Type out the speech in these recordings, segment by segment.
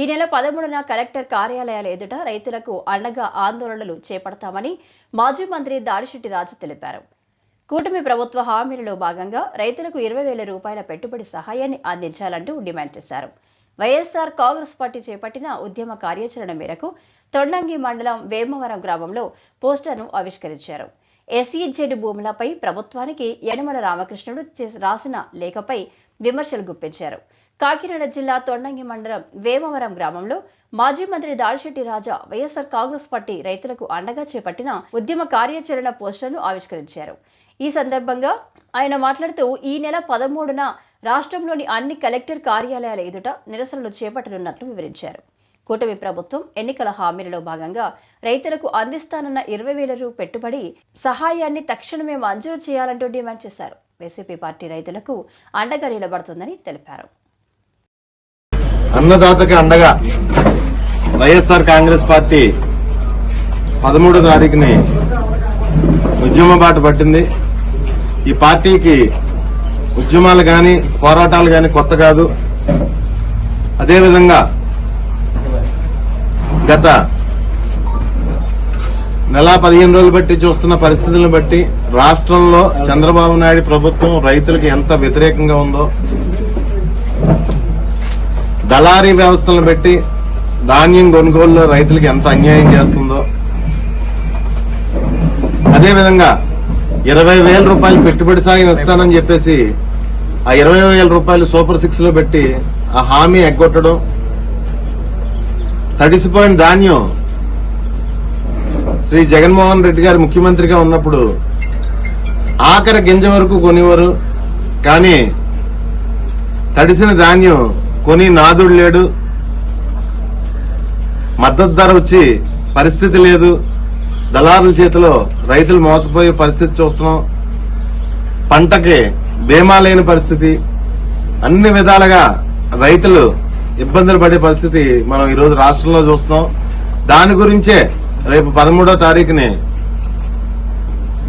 ఈ నెల పదమూడున కలెక్టర్ కార్యాలయాల ఎదుట రైతులకు అండగా ఆందోళనలు చేపడతామని మాజీ మంత్రి దాడిశెట్టి రాజు తెలిపారు. కూటమి ప్రభుత్వ హామీలలో భాగంగా రైతులకు ఇరవై వేల రూపాయల పెట్టుబడి సహాయాన్ని అందించాలంటూ డిమాండ్ చేశారు. వైఎస్ఆర్ కాంగ్రెస్ పార్టీ చేపట్టిన ఉద్యమ కార్యాచరణ మేరకు తొండంగి మండలం వేమవరం గ్రామంలో పోస్టర్ను ఆవిష్కరించారు. ఎస్ఈజెడ్ భూములపై ప్రభుత్వానికి యనమల రామకృష్ణుడు రాసిన లేఖపై విమర్శలు గుప్పించారు. కాకినాడ జిల్లా తొండంగి మండలం వేమవరం గ్రామంలో మాజీ మంత్రి దాడిశెట్టి రాజా వైఎస్ఆర్ కాంగ్రెస్ పార్టీ రైతులకు అండగా చేపట్టిన ఉద్యమ కార్యాచరణ పోస్టర్ను ఆవిష్కరించారు. ఈ సందర్భంగా ఆయన మాట్లాడుతూ ఈ నెల పదమూడున రాష్ట్రంలోని అన్ని కలెక్టర్ కార్యాలయాల ఎదుట నిరసనలు చేపట్టనున్నట్లు వివరించారు. కూటమి ప్రభుత్వం ఎన్నికల హామీలలో భాగంగా రైతులకు అందిస్తానన్న ఇరవై వేల రూ పెట్టుబడి సహాయాన్ని తక్షణమే మంజూరు చేయాలంటూ డిమాండ్ చేశారు. వైసీపీ పార్టీ రైతులకు అండగా నిలబడుతుందని తెలిపారు. అన్నదాతకి అండగా వైఎస్ఆర్ కాంగ్రెస్ పార్టీ పదమూడో తారీఖుని ఉద్యమ బాట పట్టింది. ఈ పార్టీకి ఉద్యమాలు కానీ పోరాటాలు కానీ కొత్త కాదు. అదేవిధంగా గత నెల పదిహేను రోజులు బట్టి చూస్తున్న పరిస్థితులను బట్టి రాష్ట్రంలో చంద్రబాబు నాయుడు ప్రభుత్వం రైతులకు ఎంత వ్యతిరేకంగా ఉందో దళారీ వ్యవస్థలను బట్టి ధాన్యం కొనుగోలులో రైతులకు ఎంత అన్యాయం చేస్తుందో అదేవిధంగా ఇరవై వేల రూపాయలు పెట్టుబడి సాయం ఇస్తానని చెప్పేసి ఆ ఇరవై వేల రూపాయలు సూపర్ సిక్స్లో పెట్టి ఆ హామీ ఎగ్గొట్టడం తడిసిపోయిన ధాన్యం. శ్రీ జగన్మోహన్ రెడ్డి గారు ముఖ్యమంత్రిగా ఉన్నప్పుడు ఆఖరి గింజ వరకు కొనేవారు కానీ తడిసిన ధాన్యం కొని నాదుడు లేడు. మద్దతు ధర వచ్చి పరిస్థితి లేదు. దళారుల చేతిలో రైతులు మోసపోయే పరిస్థితి చూస్తున్నాం. పంటకి బీమా లేని పరిస్థితి. అన్ని విధాలుగా రైతులు ఇబ్బందులు పడే పరిస్థితి మనం ఈరోజు రాష్ట్రంలో చూస్తున్నాం. దాని గురించే రేపు పదమూడో తారీఖుని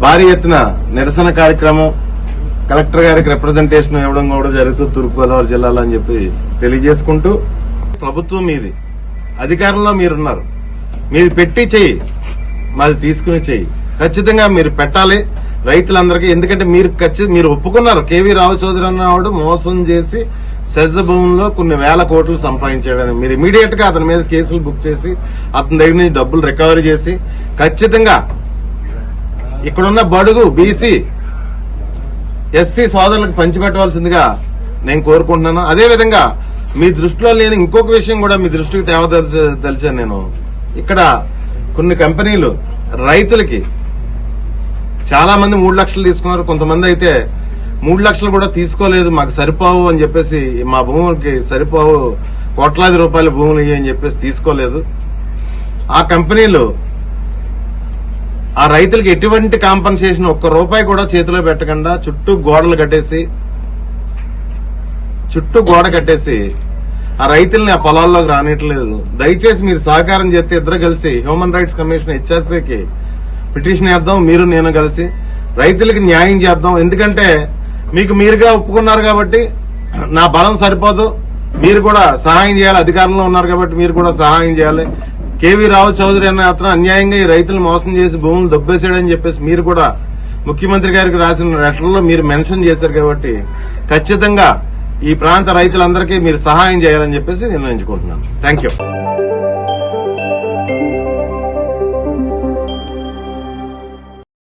భారీ ఎత్తున నిరసన కార్యక్రమం. కలెక్టర్ గారికి రిప్రజెంటేషన్ ఇవ్వడం కూడా జరుగుతుంది తూర్పుగోదావరి జిల్లాలో అని చెప్పి తెలియజేసుకుంటూ ప్రభుత్వం మీది అధికారంలో మీరున్నారు. మీది పెట్టి చెయ్యి మాది తీసుకుని చెయ్యి. ఖచ్చితంగా మీరు పెట్టాలి రైతులందరికీ ఎందుకంటే మీరు ఖచ్చితంగా మీరు ఒప్పుకున్నారు. కేవీ రావు చౌదరి అన్నవాడు మోసం చేసి సెజ్ భూముల్లో కొన్ని వేల కోట్లు సంపాదించాడని. మీరు ఇమీడియట్గా అతని మీద కేసులు బుక్ చేసి అతని దగ్గర నుంచి డబ్బులు రికవరీ చేసి ఖచ్చితంగా ఇక్కడున్న బడుగు బీసీ ఎస్సీ సోదరులకు పంచిపెట్టవలసిందిగా నేను కోరుకుంటున్నాను. అదే విధంగా మీ దృష్టిలో లేని ఇంకొక విషయం కూడా మీ దృష్టికి తేవదలిచాను నేను. ఇక్కడ కొన్ని కంపెనీలు రైతులకి చాలా మంది మూడు లక్షలు తీసుకున్నారు. కొంతమంది అయితే మూడు లక్షలు కూడా తీసుకోలేదు మాకు సరిపోవు అని చెప్పేసి మా భూములకి సరిపోవు కోట్లాది రూపాయల భూములు ఇవి అని చెప్పేసి తీసుకోలేదు. ఆ కంపెనీలు ఆ రైతులకి ఎటువంటి కాంపన్సేషన్ ఒక్క రూపాయి కూడా చేతిలో పెట్టకుండా చుట్టూ గోడలు కట్టేసి చుట్టూ గోడ కట్టేసి ఆ రైతుల్ని ఆ పొలాల్లోకి రానిట్లేదు దయచేసి మీరు సహకారం చేస్తే ఇద్దరు కలిసి హ్యూమన్ రైట్స్ కమిషన్ హెచ్ఆర్సీకి పిటిషన్ వేద్దాం మీరు నేను కలిసి రైతులకు న్యాయం చేద్దాం. ఎందుకంటే మీకు మీరుగా ఒప్పుకున్నారు కాబట్టి నా బలం సరిపోదు. మీరు కూడా సహాయం చేయాలి. అధికారంలో ఉన్నారు కాబట్టి మీరు కూడా సహాయం చేయాలి. కేవీ రావు చౌదరి అన్న అతను అన్యాయంగా ఈ రైతులు మోసం చేసి భూములు దొబ్బేసాడని చెప్పేసి మీరు కూడా ముఖ్యమంత్రి గారికి రాసిన లెటర్లో మీరు మెన్షన్ చేశారు కాబట్టి ఖచ్చితంగా ఈ ప్రాంత రైతులందరికీ మీరు సహాయం చేయాలని చెప్పేసి నిర్ణయించుకుంటున్నాను. Thank you